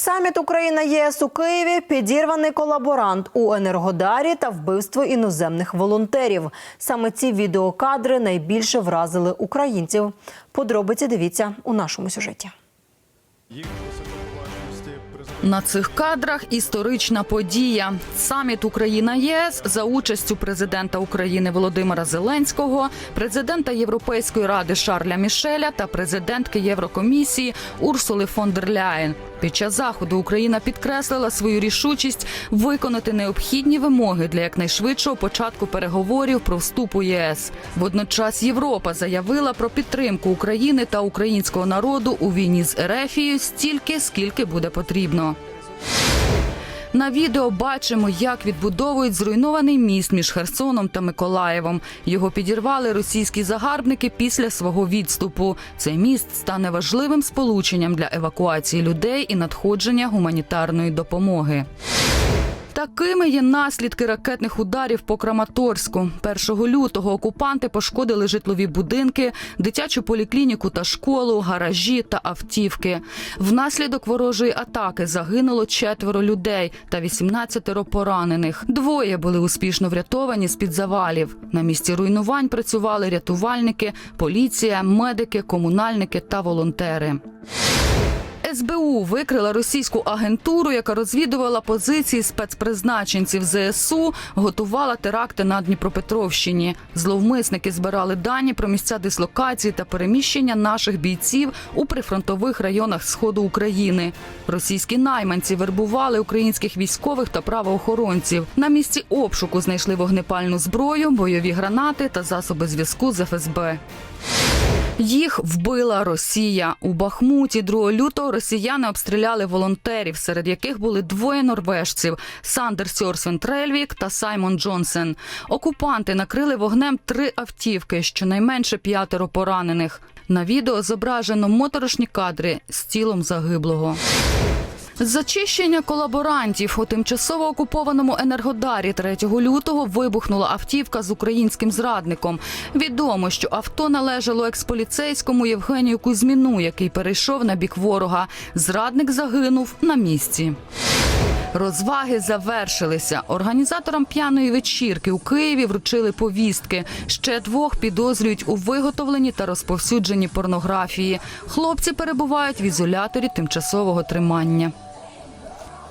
Саміт Україна ЄС у Києві підірваний колаборант у Енергодарі та вбивство іноземних волонтерів. Саме ці відеокадри найбільше вразили українців. Подробиці дивіться у нашому сюжеті. На цих кадрах історична подія. Саміт Україна ЄС за участю президента України Володимира Зеленського, президента Європейської ради Шарля Мішеля та президентки Єврокомісії Урсули фон дер Ляєн. Під час заходу Україна підкреслила свою рішучість виконати необхідні вимоги для якнайшвидшого початку переговорів про вступ у ЄС. Водночас Європа заявила про підтримку України та українського народу у війні з Ерефією стільки, скільки буде потрібно. На відео бачимо, як відбудовують зруйнований міст між Херсоном та Миколаєвом. Його підірвали російські загарбники після свого відступу. Цей міст стане важливим сполученням для евакуації людей і надходження гуманітарної допомоги. Такими є наслідки ракетних ударів по Краматорську. 1 лютого окупанти пошкодили житлові будинки, дитячу поліклініку та школу, гаражі та автівки. Внаслідок ворожої атаки загинуло четверо людей та 18 поранених. Двоє були успішно врятовані з під завалів. На місці руйнувань працювали рятувальники, поліція, медики, комунальники та волонтери. СБУ викрила російську агентуру, яка розвідувала позиції спецпризначенців ЗСУ, готувала теракти на Дніпропетровщині. Зловмисники збирали дані про місця дислокації та переміщення наших бійців у прифронтових районах сходу України. Російські найманці вербували українських військових та правоохоронців. На місці обшуку знайшли вогнепальну зброю, бойові гранати та засоби зв'язку з ФСБ. Їх вбила Росія у Бахмуті. 2 лютого росіяни обстріляли волонтерів, серед яких були двоє норвежців: Сандер Сьорсен Трельвік та Саймон Джонсен. Окупанти накрили вогнем три автівки, щонайменше п'ятеро поранених. На відео зображено моторошні кадри з тілом загиблого. Зачищення колаборантів у тимчасово окупованому Енергодарі 3 лютого вибухнула автівка з українським зрадником. Відомо, що авто належало експоліцейському Євгенію Кузьміну, який перейшов на бік ворога. Зрадник загинув на місці. Розваги завершилися. Організаторам п'яної вечірки у Києві вручили повістки. Ще двох підозрюють у виготовленні та розповсюдженні порнографії. Хлопці перебувають в ізоляторі тимчасового тримання.